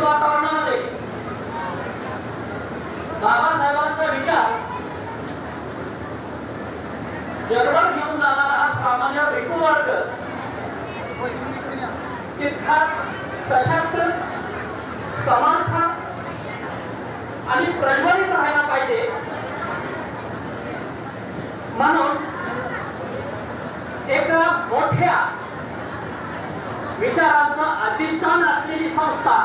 अशा वातावरणामध्ये. बाबासाहेबांचा विचार जगभर घेऊन जाणारा हा सामान्य भिकू वर्ग तितकाच सशक्त समर्थ आणि प्रज्वलित राहायला पाहिजे. म्हणून एका मोठ्या विचारांचं अधिष्ठान असलेली संस्था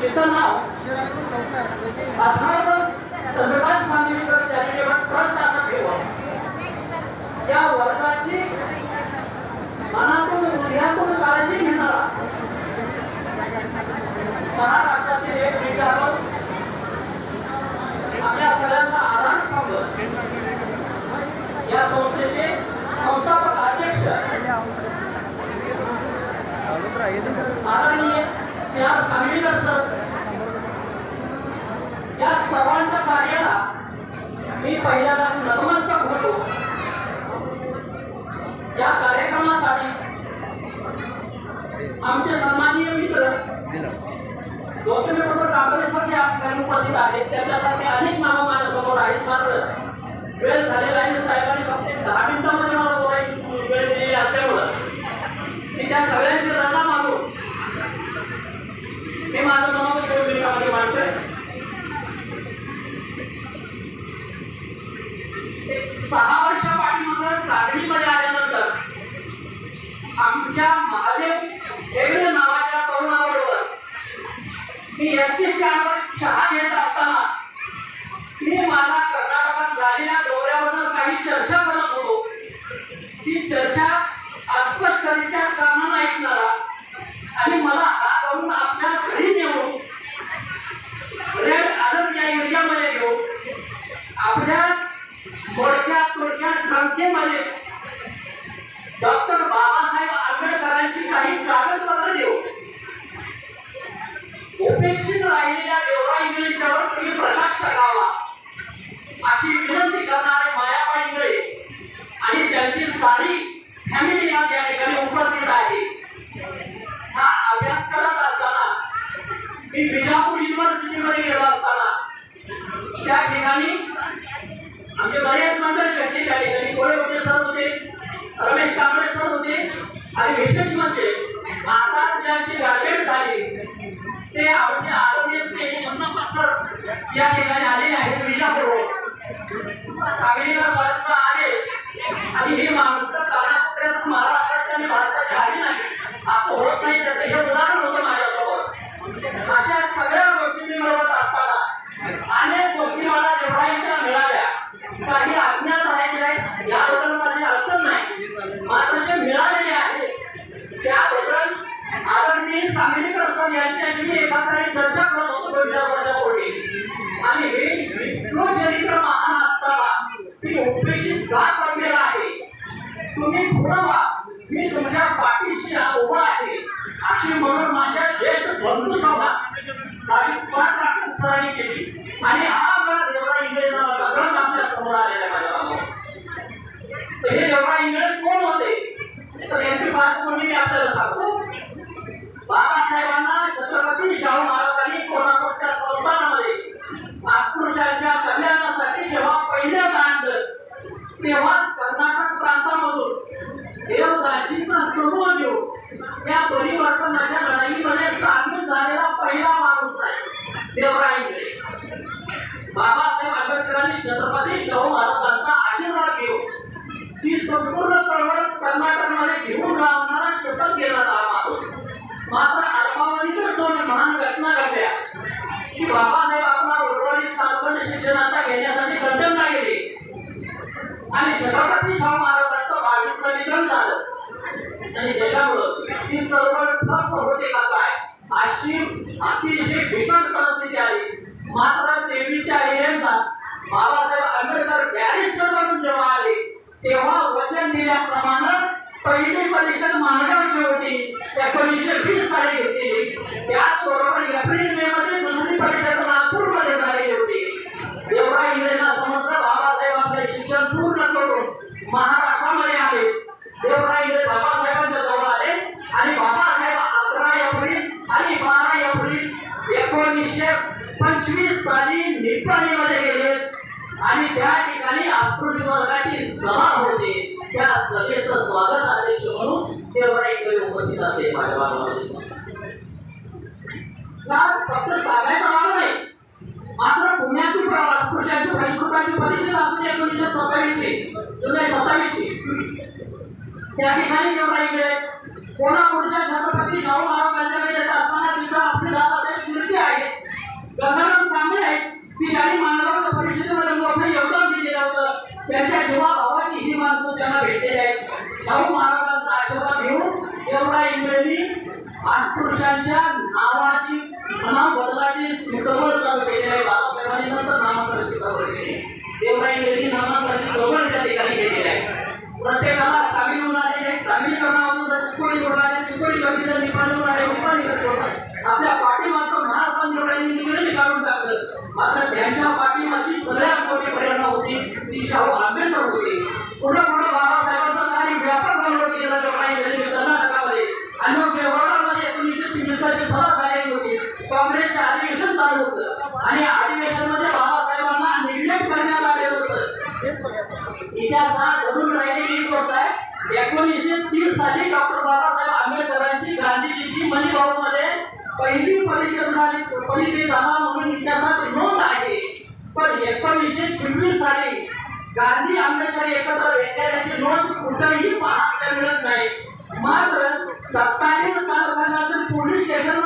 जिचं नाव अथर्व चॅरिटेबल ट्रस्ट असं त्या वर्गाची मनातून हृदयातून काळजी घेणारा महाराष्ट्रातील एक विचारवंत आपल्या सगळ्यांचा आधारस्तंभ या संस्थेचे संस्थापक अध्यक्ष आदरणीय सी सांगलीकर सर. या सर्वांच्या कार्याला मी पहिल्यांदा नतमस्तक होतो या कार्यक्रमासाठी आमचे सन्माननीय मित्र गौतमी काँग्रेससाठी कांबळे सर उपस्थित आहेत. त्यांच्यासाठी अनेक नावं माझ्यासमोर आहेत. मात्र वेळ झालेला आहे साहेबांनी फक्त दहा मिनिटांमध्ये मला बोलायची वेळ दिलेली असल्यामुळं मी त्या सगळ्यांची रजा मागून हे माझं मनोगत भूमिकामध्ये मांडतोय एक सहा वर्षा पाठीमागं सांगलीमध्ये आल्यानंतर आमच्या महादेव हेगडे नावाच्या तरुणाबरोबर मी एस टी स्टँडवर चहा घेत असताना मी माझा कर्नाटकात झालेल्या दौऱ्याबद्दल काही चर्चा उपेक्षित राहिलेल्या देवराई इंग्रजीच्यावर तुम्ही प्रकाश टाकावा. अशी विनंती करणारे मायाबाई जय आणि त्यांची सारी फॅमिली आज या ठिकाणी उपस्थित आहे. हा अभ्यास करत असताना मी बिजापूर आदेश आणि सरांनी केली. आणि हा जर देवरा इंग्रज नावाचा ग्रंथ आपल्यासमोर आलेला आहे माझ्या हे देवरा इंग्रज कोण होते? तर यांची पार्श्वभूमी मी आपल्याला सांगतो. बाबासाहेबांना छत्रपती शाहू महाराजांनी कोल्हापूरच्या संस्थानामध्ये अस्पृश्यांच्या कल्याणासाठी जेव्हा पहिल्यांदा आणलं तेव्हाच कर्नाटक प्रांतामधून देवदाशीचा समूह घेऊन त्या परिवर्तनाच्या देवराई. बाबासाहेब आंबेडकरांनी छत्रपती शाहू महाराजांचा आशीर्वाद घेऊन ती संपूर्ण चळवळ कर्नाटकमध्ये घेऊन जाणारा शपथ घेणारा हा माणूस. मात्र अल्पावधीतच दोन महान घटना घडल्या. की बाबासाहेब आपला उर्वरित तात्पर्य शिक्षणाचा घेण्यासाठी लंडनला गेले. आणि छत्रपती शाहू महाराजांचं बावीसला निधन झालं. आणि त्याच्यामुळं ती चळवळ तेव्हा वचन दिल्याप्रमाणे पहिली परिषद मार्गाची होती. एकोणीसशे वीस साली घेतली त्याचबरोबर एप्रिल मे मध्ये दुसरी परिषद नागपूरमध्ये झालेली होती. एवढा इंग्रजांना समजलं बाबासाहेब आपले शिक्षण पूर्ण करून महाराष्ट्रामध्ये आले. एवढा इंग्रज बाबासाहेबांच्या जवळ आले. आणि बाबासाहेब अकरा एप्रिल आणि बारा एप्रिल एकोणीसशे पंचवीस साली निपाणीमध्ये गेले. आणि त्या ठिकाणी अस्पृश्य वर्गाची सभा होते. त्या सभेचं स्वागत अध्यक्ष म्हणून तेवढा इकडे उपस्थित असते फक्त सांगायचा भाग नाही. मात्र पुण्यातील स्पृश्यांची परिष्कृतांची परिषद असून एकोणीसशे सत्तावीसची. जुलै सत्तावीसची. त्या ठिकाणी जेवढा इकडे कोल्हापूरच्या छत्रपती जेव्हा जीवा भावाची ही माणसं त्यांना भेटलेली आहेत शाहू महाराजांचा आशीर्वाद घेऊन एवढा इंग्रजी अस्पृश्यांच्या नावाची नाव बदलाची चळवळ चालू केलेली आहे. बाबासाहेबांनी नंतर नामांतराची चळवळ केली. एवढा इंग्रजी नामांतराची चळवळ त्या ठिकाणी केलेली आहे. प्रत्येकाला सामील होणारे आहेत सामील करणारे चिकोडी करणारे चिकोडी करतील निपाणी होणारे निपाणी करतील आपल्या होती आंबेडकर होते. पुढं पुढं बाबासाहेबांचं कार्य व्यापक बनवत गेलं तर काही वेळी कर्नाटकामध्ये आणि मग व्यवहारामध्ये एकोणीसशे चोवीसाची सभा झालेली होती. काँग्रेसचे अधिवेशन चालू होतं. आणि अधिवेशनमध्ये बाबासाहेबांना निग्लेक्ट करण्यात आले होतं. इतिहासात घडून राहिलेली एक गोष्ट आहे. एकोणीसशे तीस साली डॉक्टर बाबासाहेब आंबेडकरांची गांधीजीची मणिगावमध्ये पहिली परिषद झाली. परिचय झाला म्हणून इतिहासात नोंद आहे. पण एकोणीसशे चोवीस साली गांधी आंबेडकर एकत्र भेटण्याची नोंद कुठेही पाहायला मिळत नाही. मात्र तत्कालीन कालखंडातील पोलीस स्टेशन